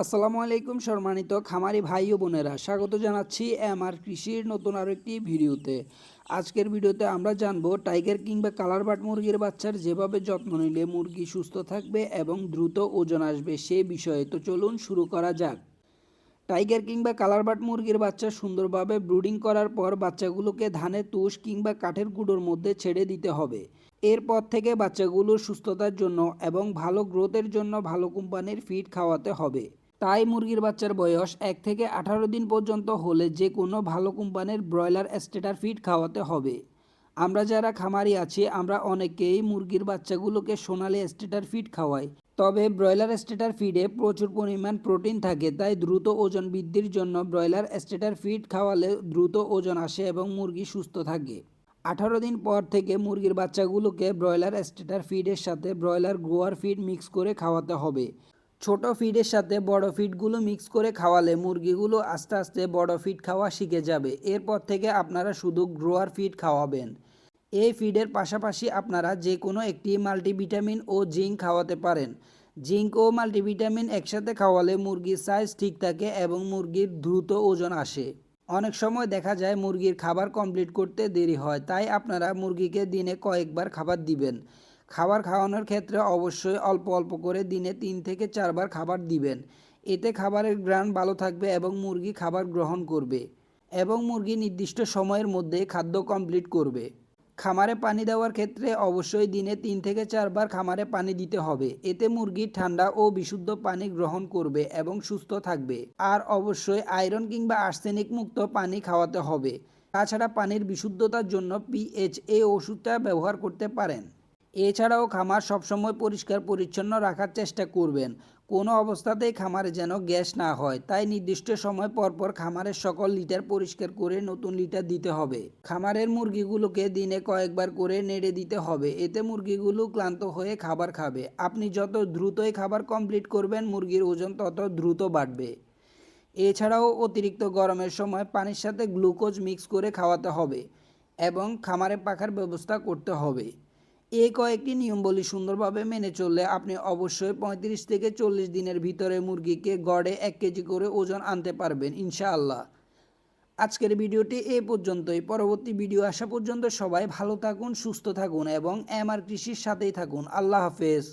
আসসালামু আলাইকুম সম্মানিত খামারি ভাই ও বোনেরা, স্বাগত জানাচ্ছি আমার কৃষির নতুন আরও একটি ভিডিওতে। আজকের ভিডিওতে আমরা জানব টাইগার কিংবা কালার বাট মুরগির বাচ্চার যেভাবে যত্ন নিলে মুরগি সুস্থ থাকবে এবং দ্রুত ওজন আসবে সে বিষয়ে তো চলুন শুরু করা যাক। টাইগার কিংবা কালার বাট মুরগির বাচ্চা সুন্দরভাবে ব্রুডিং করার পর বাচ্চাগুলোকে ধানের তুষ কিংবা কাঠের গুঁড়োর মধ্যে ছেড়ে দিতে হবে। এরপর থেকে বাচ্চাগুলোর সুস্থতার জন্য এবং ভালো গ্রোথের জন্য ভালো কোম্পানির ফিড খাওয়াতে হবে। তাই মুরগির বাচ্চার বয়স এক থেকে আঠারো দিন পর্যন্ত হলে যে কোনো ভালো কোম্পানির ব্রয়লার স্টেটার ফিড খাওয়াতে হবে। আমরা যারা খামারি আছি, আমরা অনেকেই মুরগির বাচ্চাগুলোকে সোনালি স্টেটার ফিড খাওয়াই। তবে ব্রয়লার স্টেটার ফিডে প্রচুর পরিমাণ প্রোটিন থাকে, তাই দ্রুত ওজন বৃদ্ধির জন্য ব্রয়লার স্টেটার ফিড খাওয়ালে দ্রুত ওজন আসে এবং মুরগি সুস্থ থাকে। আঠারো দিন পর থেকে মুরগির বাচ্চাগুলোকে ব্রয়লার স্টেটার ফিডের সাথে ব্রয়লার গ্রোয়ার ফিড মিক্স করে খাওয়াতে হবে। ছোট ফিডের সাথে বড় ফিডগুলো মিক্স করে খাওয়ালে মুরগিগুলো আস্তে আস্তে বড় ফিড খাওয়া শিখে যাবে। এরপর থেকে আপনারা শুধু গ্রোয়ার ফিড খাওয়াবেন। এই ফিডের পাশাপাশি আপনারা যে কোনো একটি মাল্টিভিটামিন ও জিঙ্ক খাওয়াতে পারেন। জিঙ্ক ও মাল্টিভিটামিন একসাথে খাওয়ালে মুরগির সাইজ ঠিক থাকে এবং মুরগির দ্রুত ওজন আসে। অনেক সময় দেখা যায় মুরগির খাবার কমপ্লিট করতে দেরি হয়, তাই আপনারা মুরগিকে দিনে কয়েকবার খাবার দিবেন। খাবার খাওয়ানোর ক্ষেত্রে অবশ্যই অল্প অল্প করে দিনে তিন থেকে চারবার খাবার দিবেন। এতে খাবারের গ্রান ভালো থাকবে এবং মুরগি খাবার গ্রহণ করবে এবং মুরগি নির্দিষ্ট সময়ের মধ্যে খাদ্য কমপ্লিট করবে। খামারে পানি দেওয়ার ক্ষেত্রে অবশ্যই দিনে তিন থেকে চারবার খামারে পানি দিতে হবে। এতে মুরগি ঠান্ডা ও বিশুদ্ধ পানি গ্রহণ করবে এবং সুস্থ থাকবে। আর অবশ্যই আয়রন কিংবা আর্সেনিক মুক্ত পানি খাওয়াতে হবে। তাছাড়া পানির বিশুদ্ধতার জন্য পিএইচ এ ওষুধটা ব্যবহার করতে পারেন। এছাড়াও খামার সবসময় পরিষ্কার পরিচ্ছন্ন রাখার চেষ্টা করবেন। কোনো অবস্থাতেই খামারে যেন গ্যাস না হয়, তাই নির্দিষ্ট সময় পর পর খামারের সকল লিটার পরিষ্কার করে নতুন লিটার দিতে হবে। খামারের মুরগিগুলোকে দিনে কয়েকবার করে নেড়ে দিতে হবে, এতে মুরগিগুলো ক্লান্ত হয়ে খাবার খাবে। আপনি যত দ্রুতই খাবার কমপ্লিট করবেন, মুরগির ওজন তত দ্রুত বাড়বে। এছাড়াও অতিরিক্ত গরমের সময় পানির সাথে গ্লুকোজ মিক্স করে খাওয়াতে হবে এবং খামারে পাখার ব্যবস্থা করতে হবে। এই কয়েকটি নিয়মবলী সুন্দরভাবে মেনে চললে আপনি অবশ্যই পঁয়ত্রিশ থেকে চল্লিশ দিনের ভিতরে মুরগিকে গড়ে এক কেজি করে ওজন আনতে পারবেন, ইনশাআল্লাহ। আজকের ভিডিওটি এ পর্যন্তই। পরবর্তী ভিডিও আসা পর্যন্ত সবাই ভালো থাকুন, সুস্থ থাকুন এবং এম আর কৃষির সাথেই থাকুন। আল্লাহ হাফেজ।